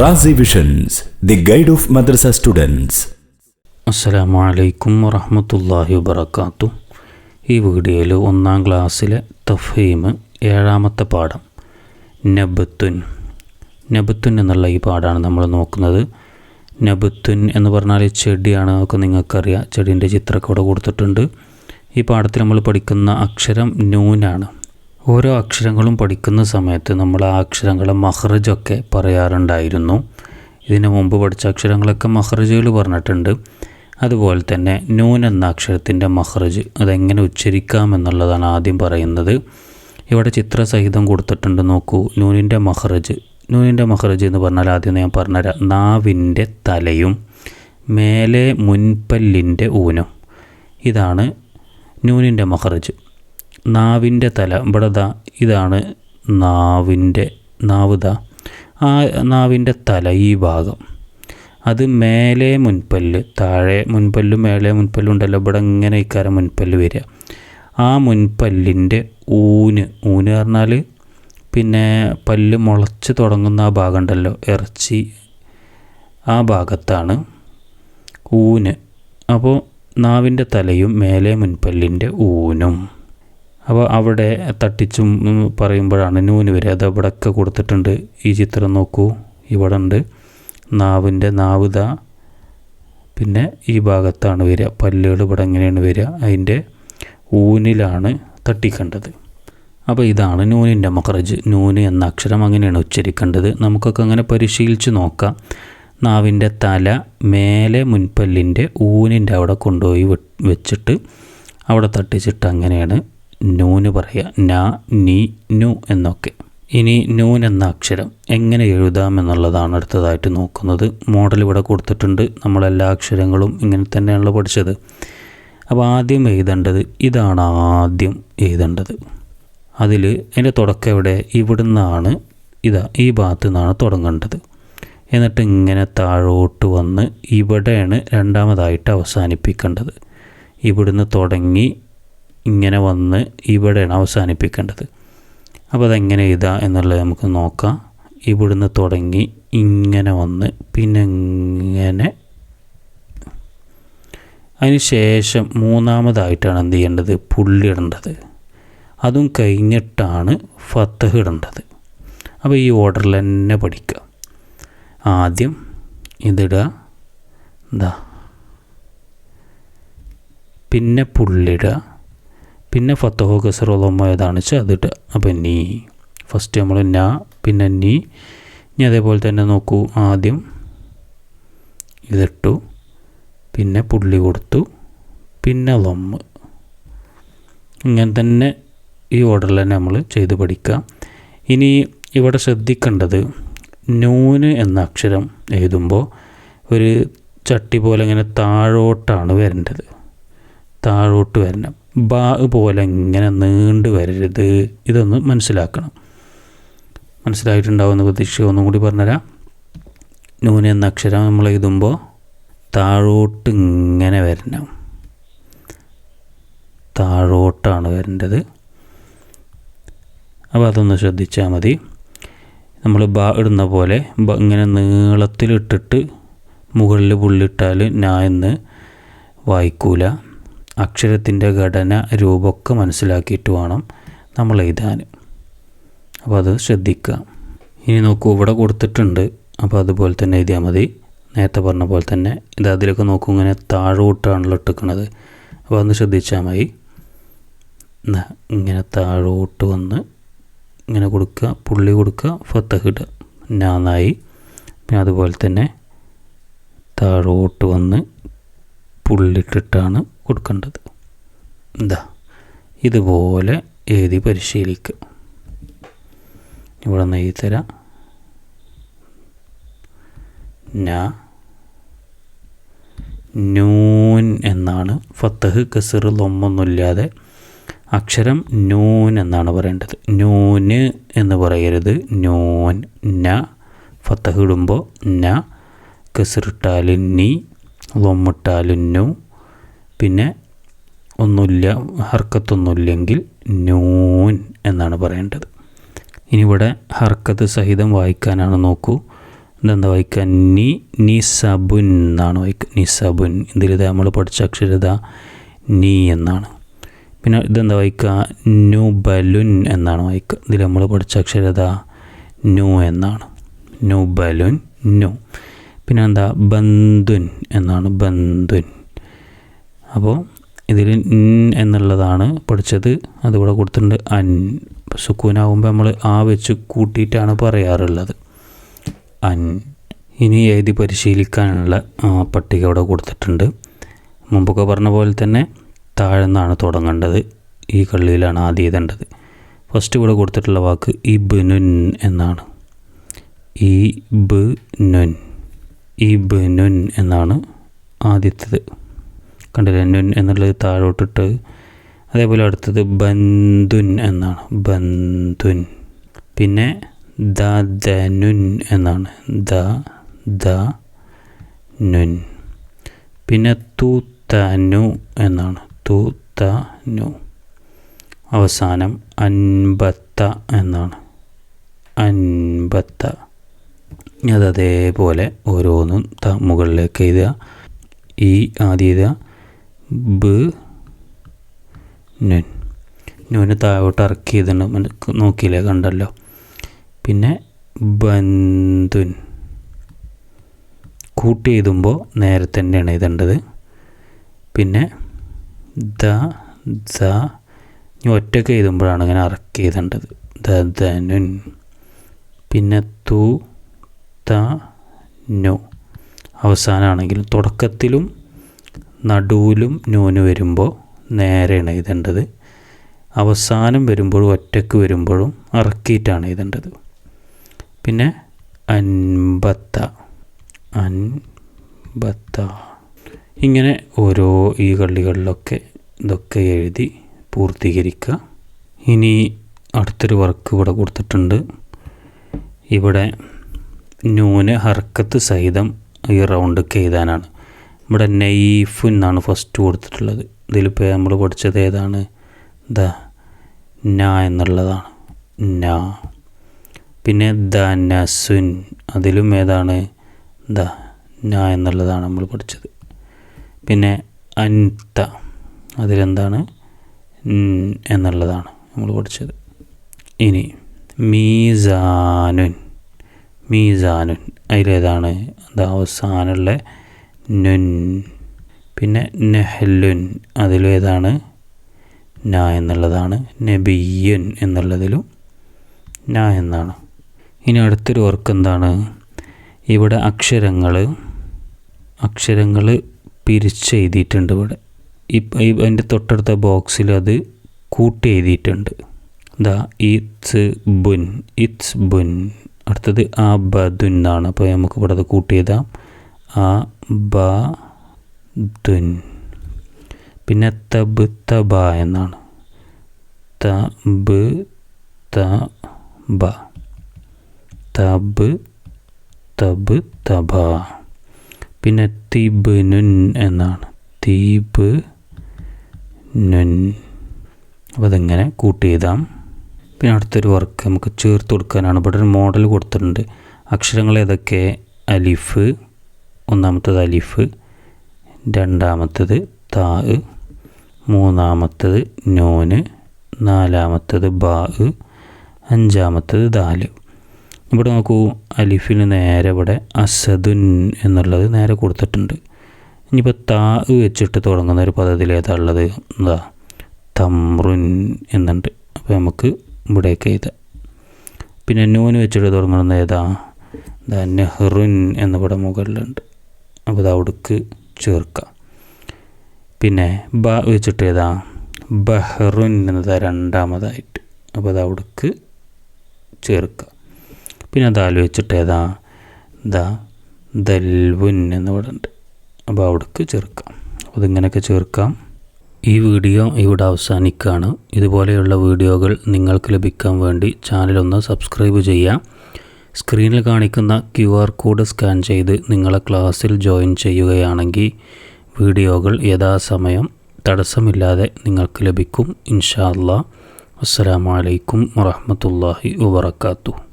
Razi visions the guide of madrasa students അസ്സലാമു അലൈക്കും വറഹമത്തല്ലാഹി വബർക്കാത്തു ഈ വീഡിയോയിൽ ഒന്നാം ക്ലാസ്സിലെ തഫീം ഏഴാമത്തെ പാഠം നബത്തുൻ. നബത്തുൻ എന്നുള്ള ഈ പാഠമാണ് നമ്മൾ നോക്കുന്നത്. നബത്തുൻ എന്ന് പറഞ്ഞാൽ ചെടിയാണ് ഒക്കെ നിങ്ങൾക്കറിയാം. ചെടീന്റെ ചിത്രമൊക്കെ കൊടുത്തിട്ടുണ്ട്. ഈ പാഠത്തിൽ നമ്മൾ പഠിക്കുന്ന അക്ഷരം നൂനാണ്. ഓരോ അക്ഷരങ്ങളും പഠിക്കുന്ന സമയത്ത് നമ്മൾ ആ അക്ഷരങ്ങളെ മഹ്റജൊക്കെ പറയാറുണ്ടായിരുന്നു. ഇതിനു മുമ്പ് പഠിച്ച അക്ഷരങ്ങളൊക്കെ മഹ്റജുകൾ പറഞ്ഞിട്ടുണ്ട്. അതുപോലെ തന്നെ നൂൻ എന്ന അക്ഷരത്തിന്റെ മഹ്റജ് അതെങ്ങനെ ഉച്ചരിക്കാം എന്നുള്ളതാണ് ആദ്യം പറയുന്നത്. ഇവിടെ ചിത്രസഹിതം കൊടുത്തിട്ടുണ്ട് നോക്കൂ. നൂനിന്റെ മഹ്റജ്. നൂനിന്റെ മഹ്റജ് എന്ന് പറഞ്ഞാൽ ആദ്യം ഞാൻ പറഞ്ഞുതരാം. നാവിന്റെ തലയും മേലെ മുൻപല്ലിന്റെ ഊനും. ഇതാണ് നൂനിന്റെ മഹ്റജ്. നാവിന്റെ തല. ഇവിടെ ഇതാണ് നാവിന്റെ നാവ് ദാ. ആ നാവിന്റെ തല ഈ ഭാഗം. അത് മേലെ മുൻപല്ല് താഴെ മുൻപല്ലും മേലെ മുൻപല്ലും ഉണ്ടല്ലോ. ഇവിടെ ഇങ്ങനെ ഇക്കാരം മുൻപല്ല് വരിക. ആ മുൻപല്ലിന്റെ ഊന് ഊന് പറഞ്ഞാൽ പിന്നെ പല്ല് മുളച്ച് തുടങ്ങുന്ന ആ ഭാഗം ഉണ്ടല്ലോ. ഇറച്ചി ആ ഭാഗത്താണ് ഊന്. അപ്പോൾ നാവിന്റെ തലയും മേലെ മുൻപല്ലിന്റെ ഊനും. അപ്പോൾ അവിടെ തട്ടിച്ചും പറയുമ്പോഴാണ് നൂന് വരെ. അത് അവിടെയൊക്കെ കൊടുത്തിട്ടുണ്ട്. ഈ ചിത്രം നോക്കൂ. ഇവിടെ ഉണ്ട് നാവിന്റെ നാവ് പിന്നെ ഈ ഭാഗത്താണ് വരിക. പല്ലുകൾ ഇവിടെ എങ്ങനെയാണ് വരിക. അതിന്റെ ഊനിലാണ് തട്ടിക്കേണ്ടത്. അപ്പോൾ ഇതാണ് നൂനിന്റെ മഖറജ്. നൂന് എന്ന അക്ഷരം അങ്ങനെയാണ് ഉച്ചരിക്കേണ്ടത്. നമുക്കൊക്കെ അങ്ങനെ പരിശീലിച്ച് നോക്കാം. നാവിന്റെ തല മേലെ മുൻപല്ലിന്റെ ഊനിന്റെ അവിടെ കൊണ്ടുപോയി വെച്ചിട്ട് അവിടെ തട്ടിച്ചിട്ട് അങ്ങനെയാണ് നൂന് പറയുക ന നീ നു എന്നൊക്കെ. ഇനി നൂൻ എന്ന അക്ഷരം എങ്ങനെ എഴുതാം എന്നുള്ളതാണ് അടുത്തതായിട്ട് നോക്കുന്നത്. മോഡൽ ഇവിടെ കൊടുത്തിട്ടുണ്ട്. നമ്മളെല്ലാ അക്ഷരങ്ങളും ഇങ്ങനെ തന്നെയാണല്ലോ പഠിച്ചത്. അപ്പോൾ ആദ്യം എഴുതേണ്ടത് ഇതാണ് ആദ്യം എഴുതേണ്ടത്. അതിൽ അതിന്റെ തുടക്കം എവിടെ? ഇവിടുന്നാണ് ഇതാ ഈ ഭാഗത്തു നിന്നാണ് തുടങ്ങേണ്ടത്. എന്നിട്ട് ഇങ്ങനെ താഴോട്ട് വന്ന് ഇവിടെയാണ് രണ്ടാമതായിട്ട് അവസാനിപ്പിക്കേണ്ടത്. ഇവിടുന്ന് തുടങ്ങി ഇങ്ങനെ വന്ന് ഇവിടെയാണ് അവസാനിപ്പിക്കേണ്ടത്. അപ്പോൾ അതെങ്ങനെ ഇതാ എന്നുള്ളത് നമുക്ക് നോക്കാം. ഇവിടുന്ന് തുടങ്ങി ഇങ്ങനെ വന്ന് പിന്നെ ഇങ്ങനെ. അതിന് ശേഷം മൂന്നാമതായിട്ടാണ് എന്ത് ചെയ്യേണ്ടത്? പുള്ളി ഇടേണ്ടത്. അതും കഴിഞ്ഞിട്ടാണ് ഫത്തഹ് ഇടേണ്ടത്. അപ്പോൾ ഈ ഓർഡറിൽ തന്നെ പഠിക്കുക ആദ്യം ഇതിടുക എന്താ പിന്നെ പുള്ളിടുക പിന്നെ ഫത്തഹോ കസറുള്ളമ്മ ഏതാണ് വെച്ചാൽ അതിട്ട്. അപ്പം നീ ഫസ്റ്റ് നമ്മൾ ന പിന്നെ നീ ഇനി അതേപോലെ തന്നെ നോക്കൂ. ആദ്യം ഇതിട്ടു പിന്നെ പുള്ളി കൊടുത്തു പിന്നെ ലൊമ്മ് ഇങ്ങനെ തന്നെ ഈ ഓർഡറിൽ തന്നെ നമ്മൾ ചെയ്ത് പഠിക്കാം. ഇനി ഇവിടെ ശ്രദ്ധിക്കേണ്ടത് നൂന് എന്ന അക്ഷരം എഴുതുമ്പോൾ ഒരു ചട്ടി പോലെ ഇങ്ങനെ താഴോട്ടാണ് വരേണ്ടത്. താഴോട്ട് വരണം. ബാ പോലെ ഇങ്ങനെ നീണ്ടു വരരുത്. ഇതൊന്ന് മനസ്സിലാക്കണം. മനസ്സിലായിട്ടുണ്ടാവുമെന്ന് പ്രതീക്ഷ ഒന്നും കൂടി പറഞ്ഞുതരാം. നൂന എന്ന അക്ഷരം നമ്മൾ എഴുതുമ്പോൾ താഴോട്ട് ഇങ്ങനെ വരണം. താഴോട്ടാണ് വരേണ്ടത്. അപ്പോൾ അതൊന്ന് ശ്രദ്ധിച്ചാൽ മതി. നമ്മൾ ബാ ഇടുന്ന പോലെ ഇങ്ങനെ നീളത്തിലിട്ടിട്ട് മുകളിൽ പുള്ളിട്ടാൽ ഞാൻ എന്ന് വായിക്കൂല. അക്ഷരത്തിന്റെ ഘടന രൂപമൊക്കെ മനസ്സിലാക്കിയിട്ട് വേണം നമ്മൾ എഴുതാൻ. അപ്പോൾ അത് ശ്രദ്ധിക്കുക. ഇനി നോക്കൂ ഇവിടെ കൊടുത്തിട്ടുണ്ട്. അപ്പോൾ അതുപോലെ തന്നെ എഴുതിയാൽ മതി. നേരത്തെ പറഞ്ഞ പോലെ തന്നെ ഇത് അതിലൊക്കെ നോക്കും ഇങ്ങനെ താഴോട്ടാണല്ലോ ഇട്ടിക്കണത് അപ്പോൾ ഒന്ന് ശ്രദ്ധിച്ചാൽ മതി. ഇങ്ങനെ താഴോട്ട് വന്ന് ഇങ്ങനെ കൊടുക്കുക പുള്ളി കൊടുക്കുക ഫത്തഹ് ഇടുക. നാന്നായി. പിന്നെ അതുപോലെ തന്നെ താഴോട്ട് വന്ന് പുള്ളിട്ടിട്ടാണ് കൊടുക്കേണ്ടത്. എന്താ ഇതുപോലെ എഴുതി പരിശീലിക്കുക ഇവിടെ നിന്ന് തരാം. ന നൂൻ എന്നാണ്. ഫത്തഹ് കസർ ലൊമ്മൊന്നുമില്ലാതെ അക്ഷരം നൂൻ എന്നാണ് പറയേണ്ടത്. നൂന് എന്ന് പറയരുത്. നൂൻ ന ഫത്തഹ് ഇടുമ്പോൾ ന കസറിട്ടാലും നീ ലൊമ്മിട്ടാലും നു പിന്നെ ഒന്നുമില്ല ഹർക്കത്തൊന്നുമില്ലെങ്കിൽ നൂൻ എന്നാണ് പറയേണ്ടത്. ഇനി ഇവിടെ ഹർക്കത്ത് സഹിതം വായിക്കാനാണ് നോക്കൂ. ഇതെന്താ വായിക്കുക നി നിസബുൻ എന്നാണ് വായിക്കുക നിസബുൻ ഇതിൽ നമ്മൾ പഠിച്ച അക്ഷരത നീ എന്നാണ്. പിന്നെ ഇതെന്താ വായിക്കുക നുബലുൻ എന്നാണ് വായിക്കുക ഇതിൽ നമ്മൾ പഠിച്ച അക്ഷരത നു എന്നാണ്. നുബലുൻ നു. പിന്നെ എന്താ? ബന്ധുൻ എന്നാണ് ബന്ധുൻ അപ്പോൾ ഇതിൽ എന്നുള്ളതാണ് പഠിച്ചത്. അതിവിടെ കൊടുത്തിട്ടുണ്ട് അൻ. സുക്കൂനാവുമ്പോൾ നമ്മൾ ആ വെച്ച് കൂട്ടിയിട്ടാണ് പറയാറുള്ളത്. അൻ. ഇനി എഴുതി പരിശീലിക്കാനുള്ള പട്ടിക ഇവിടെ കൊടുത്തിട്ടുണ്ട്. മുമ്പൊക്കെ പറഞ്ഞ പോലെ തന്നെ താഴ്ന്നാണ് തുടങ്ങേണ്ടത്. ഈ കള്ളിയിലാണ് ആദ്യം എഴുതേണ്ടത് ഫസ്റ്റ് ഇവിടെ കൊടുത്തിട്ടുള്ള വാക്ക് ഇബ്നുൻ എന്നാണ്. ഇബ്നുൻ. ഇബ്നുൻ എന്നാണ് ആദ്യത്തേത്. കണ്ടില്ലേ? നുൻ എന്നുള്ളത് താഴോട്ടിട്ട്. അതേപോലെ അടുത്തത് ബന്ധുൻ എന്നാണ്. ബന്ധുൻ പിന്നെ ദ ദനുൻ എന്നാണ്. ദ ദ നുൻ. പിന്നെ തു തനു എന്നാണ്. തു തനു അവസാനം അൻപത്ത എന്നാണ്. അൻപത്ത. അത് അതേപോലെ ഓരോന്നും മുകളിലേക്ക് എഴുതുക. ഈ ആദ്യം എഴുതുക. ബ്. നുൻ. നുവിന് താഴോട്ട് ഇറക്കി ചെയ്തിട്ടുണ്ട് നോക്കിയില്ലേ? കണ്ടല്ലോ. പിന്നെ ബന്ധുൻ കൂട്ടി എഴുതുമ്പോൾ നേരെ തന്നെയാണ് എഴുതേണ്ടത് പിന്നെ ദ ദ. ഇനി ഒറ്റയ്ക്ക് എഴുതുമ്പോഴാണ് ഇങ്ങനെ ഇറക്കി എഴുതേണ്ടത് ദ ധനുൻ പിന്നെ തു ത നു. അവസാനമാണെങ്കിലും തുടക്കത്തിലും നടുവിലും നൂന് വരുമ്പോൾ നേരെയാണ് എഴുതേണ്ടത്. അവസാനം വരുമ്പോഴും ഒറ്റയ്ക്ക് വരുമ്പോഴും ഇറക്കിയിട്ടാണ് എഴുതേണ്ടത്. പിന്നെ അൻപത്ത. അൻപത്ത. ഇങ്ങനെ ഓരോ ഈ കള്ളികളിലൊക്കെ ഇതൊക്കെ എഴുതി പൂർത്തീകരിക്കുക. ഇനി അടുത്തൊരു വർക്ക് ഇവിടെ കൊടുത്തിട്ടുണ്ട്. ഇവിടെ നൂന് ഹർക്കത്ത് സഹിതം ഈ റൗണ്ടൊക്കെ എഴുതാനാണ്. ഇവിടെ നെയ്ഫ് എന്നാണ് ഫസ്റ്റ് കൊടുത്തിട്ടുള്ളത്. ഇതിലിപ്പോൾ നമ്മൾ പഠിച്ചത് ഏതാണ്? ദ ന എന്നുള്ളതാണ്. ന. പിന്നെ ദ നസുൻ. അതിലും ഏതാണ്? ദ ന എന്നുള്ളതാണ് നമ്മൾ പഠിച്ചത്. പിന്നെ അൻത. അതിലെന്താണ്? എന്നുള്ളതാണ് നമ്മൾ പഠിച്ചത്. ഇനി മീസാനുൻ. മീസാനുൻ. അതിലേതാണ് അത് അവസാനമുള്ള നുൻ. പിന്നെ നെഹലുൻ അതിലേതാണ് ന എന്നുള്ളതാണ്. നബിയൻ എന്നുള്ളതിലും ന എന്നാണ്. ഇനി അടുത്തൊരു വർക്ക് എന്താണ്? ഇവിടെ അക്ഷരങ്ങൾ അക്ഷരങ്ങൾ പിരിച്ചെഴുതിയിട്ടുണ്ട് ഇവിടെ. ഇപ്പം അതിന്റെ തൊട്ടടുത്ത ബോക്സിൽ അത് കൂട്ടി എഴുതിയിട്ടുണ്ട്. ദാ ഇറ്റ്സ് ബുൻ ഇത്സ് ബുൻ. അടുത്തത് ആ ബദുൻ എന്നാണ്. അപ്പോൾ നമുക്ക് ഇവിടെ അത് കൂട്ടി എഴുതാം. ആ ബ ദുൻ പിന്നെ തബ് തബ എന്നാണ്. തബ് തബ തബ് തബ് തബ പിന്നെ തിബ് നുൻ എന്നാണ്. തീബ് നുൻ അപ്പോൾ അതിങ്ങനെ കൂട്ടി എഴുതാം പിന്നെ അടുത്തൊരു വർക്ക് നമുക്ക് ചേർത്ത് കൊടുക്കാനാണ്. ഇവിടെ ഒരു മോഡൽ കൊടുത്തിട്ടുണ്ട്. അക്ഷരങ്ങൾ ഏതൊക്കെ? അലിഫ് ഒന്നാമത്തത് അലിഫ് രണ്ടാമത്തത് താ മൂന്നാമത്തത് നോന് നാലാമത്തത് ബാ അഞ്ചാമത്തത് ദാൽ ഇവിടെ നോക്കൂ അലിഫിന് നേരെ ഇവിടെ അസദുൻ എന്നുള്ളത് നേരെ കൊടുത്തിട്ടുണ്ട്. ഇനിയിപ്പോൾ താ വെച്ചിട്ട് തുടങ്ങുന്ന ഒരു പദത്തിൽ ഏതാ ഉള്ളത്? എന്താ തമ്രുൻ എന്നുണ്ട്. അപ്പോൾ നമുക്ക് ഇവിടേക്ക് എഴുതാം. പിന്നെ നൂന് വെച്ചിട്ട് തുടങ്ങുന്നത് ഏതാ? ദ നെഹ്റുൻ എന്നിവിടെ മുകളിലുണ്ട്. അപ്പോൾ അവിടേക്ക് ചേർക്കുക പിന്നെ ബ വെച്ചിട്ട് ഏതാ? ബഹ്റുൻ എന്നത് രണ്ടാമതായിട്ട്. അപ്പോൾ അത് അവിടേക്ക് ചേർക്കുക പിന്നെ ദാൽ വെച്ചിട്ട് ഏതാ? ദ ദൽവുൻ എന്ന് ഉണ്ട്. അപ്പോൾ അവിടേക്ക് ചേർക്കാം. അപ്പോൾ ഇതിങ്ങനെയൊക്കെ ചേർക്കാം. ഈ വീഡിയോ ഇവിടെ അവസാനിക്കുകയാണ് ഇതുപോലെയുള്ള വീഡിയോകൾ നിങ്ങൾക്ക് ലഭിക്കാൻ വേണ്ടി ചാനലൊന്ന് സബ്സ്ക്രൈബ് ചെയ്യാം സ്ക്രീനിൽ കാണിക്കുന്ന ക്യു ആർ കോഡ് സ്കാൻ ചെയ്ത് നിങ്ങളെ ക്ലാസ്സിൽ ജോയിൻ ചെയ്യുകയാണെങ്കിൽ വീഡിയോകൾ യഥാസമയം തടസ്സമില്ലാതെ നിങ്ങൾക്ക് ലഭിക്കും. ഇൻഷാ അല്ലാ. അസ്സലാമു അലൈക്കും വറഹ്മത്തുള്ളാഹി വബറകാതുഹു.